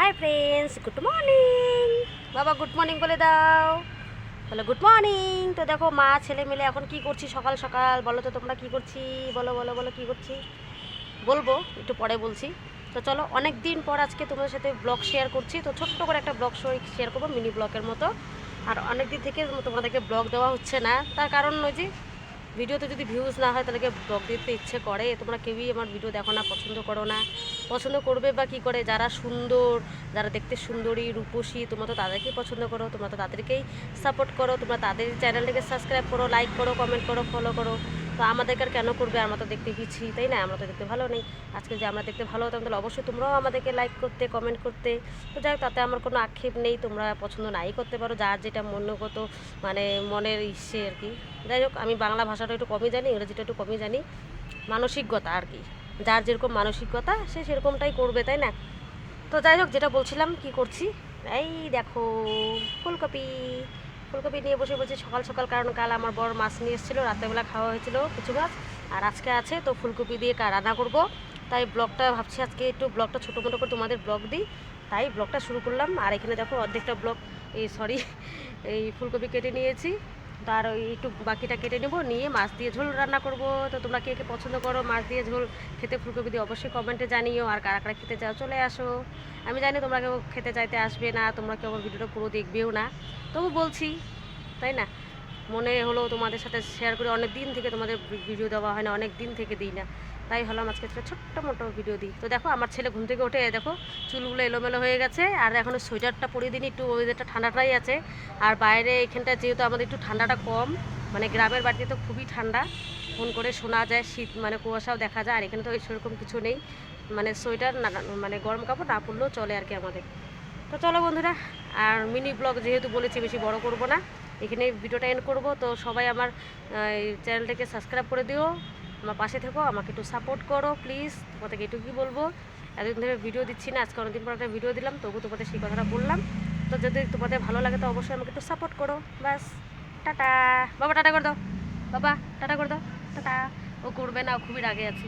High friends good morning বাবা good morning বলে দাও। বলো গুড মর্নিং তো দেখো, মা, ছেলে মিলে এখন কি করছি সকাল সকাল? বলো তো তোমরা কি করছি? বলো বলো বলো, কি করছি? বলব, একটু পরে বলছি। তো চলো, অনেক দিন পর আজকে তোমাদের সাথে ব্লগ শেয়ার করছি। তো ছোট্ট করে একটা ব্লগ শেয়ার করব মিনি ব্লগের মতো। আর অনেক দিন থেকে তোমাদেরকে ব্লগ দেওয়া হচ্ছে না। তার কারণ ওই যে ভিডিওতে যদি ভিউজ না হয়, তাহলে ব্লগ দিতে ইচ্ছে করে? তোমরা কেউই আমার ভিডিও দেখো না, পছন্দ করো না। পছন্দ করবে বা কি করে? যারা সুন্দর, যারা দেখতে সুন্দরী, রূপসী, তোমরা তো তাদেরকেই পছন্দ করো, তোমরা তো তাদেরকেই সাপোর্ট করো, তোমরা তাদের চ্যানেলটাকে সাবস্ক্রাইব করো লাইক করো কমেন্ট করো ফলো করো। তো আমাদেরকে আর কেন করবে? আমরা তো দেখতে পিছি, তাই না? আমরা তো দেখতে ভালো নেই। আজকে যে আমরা দেখতে ভালো হতাম, তাহলে অবশ্যই তোমরাও আমাদেরকে লাইক করতে কমেন্ট করতে। তো যাই তাতে আমার কোনো আক্ষেপ নেই, তোমরা পছন্দ নাই করতে পারো, যার যেটা মনগত মানে মনের ইচ্ছে আর কি। যাই হোক, আমি বাংলা ভাষাটা একটু কমই জানি, ইংরেজিটা একটু কমই জানি। মানসিকতা আর কি। যার যেরকম মানসিকতা, সে সেরকমটাই করবে, তাই না? তো যাই হোক, যেটা বলছিলাম, কি করছি? এই দেখো, ফুলকপি। ফুলকপি নিয়ে বসে বলছি সকাল সকাল, কারণ কাল আমার বড় মাছ নিয়ে এসেছিল, রাত্রেবেলা খাওয়া হয়েছিল কিছু মাছ, আর আজকে আছে তো ফুলকপি দিয়ে রান্না করব। তাই ব্লগটা ভাবছি আজকে একটু ব্লগটা ছোটো মোটো করে তোমাদের ব্লগ দিই। তাই ব্লগটা শুরু করলাম, আর এখানে দেখো অর্ধেকটা ব্লগ, এই সরি এই ফুলকপি কেটে নিয়েছি। তার ওই একটু বাকিটা কেটে নেব, নিয়ে মাছ দিয়ে ঝোল রান্না করব। তো তোমরা কে কে পছন্দ করো মাছ দিয়ে ঝোল, খেতে ফুলকপি দিয়ে অবশ্যই কমেন্টে জানিও। আর কারা কারা খেতে চাও চলে আসো। আমি জানি তোমরা কেউ খেতে চাইতে আসবে না, তোমরা কেউ আমার ভিডিওটা পুরো দেখবেও না। তবু বলছি, তাই না? মনে হলো তোমাদের সাথে শেয়ার করে। অনেক দিন থেকে তোমাদের ভিডিও দেওয়া হয় না, অনেক দিন থেকে দিই না। তাই হলাম আজকে একটা ছোট্ট মোটো ভিডিও দিই। তো দেখো, আমার ছেলে ঘুম থেকে উঠে দেখো, চুলগুলো এলোমেলো হয়ে গেছে। আর এখনও সোয়েটারটা পরিয়ে দিন একটু ওয়েদারটা ঠান্ডাটাই আছে। আর বাইরে এখানটা যেহেতু আমাদের একটু ঠান্ডাটা কম মানে গ্রামের বাড়িতে তো খুবই ঠান্ডা। ফোন করে শোনা যায়, শীত মানে কুয়াশাও দেখা যায়। আর এখানে তো সেরকম কিছু নেই। মানে সোয়েটার না- মানে গরম কাপড় না পরলেও চলে আর কি আমাদের। তো চলো বন্ধুরা, আর মিনি ব্লগ যেহেতু বলেছি বেশি বড় করব না, এখানে ভিডিওটা এন্ড করব। তো সবাই আমার চ্যানেলটাকে সাবস্ক্রাইব করে দিও, আমার পাশে থেকো, আমাকে একটু সাপোর্ট করো প্লিজ তোমাদেরকে এটুকুই বলব? এতদিন ধরে ভিডিও দিচ্ছি না, আজকে অনেকদিন পর একটা ভিডিও দিলাম তবু তোমাদের সেই কথাটা বললাম। তো যদি তোমাদের ভালো লাগে, তো অবশ্যই আমাকে একটু সাপোর্ট করো। ব্যাস, টাটা। বাবা, টাটা করে দাও। বাবা, টাটা করে দাও। টাটা। ও করবে না, ও খুবই রাগে আছে।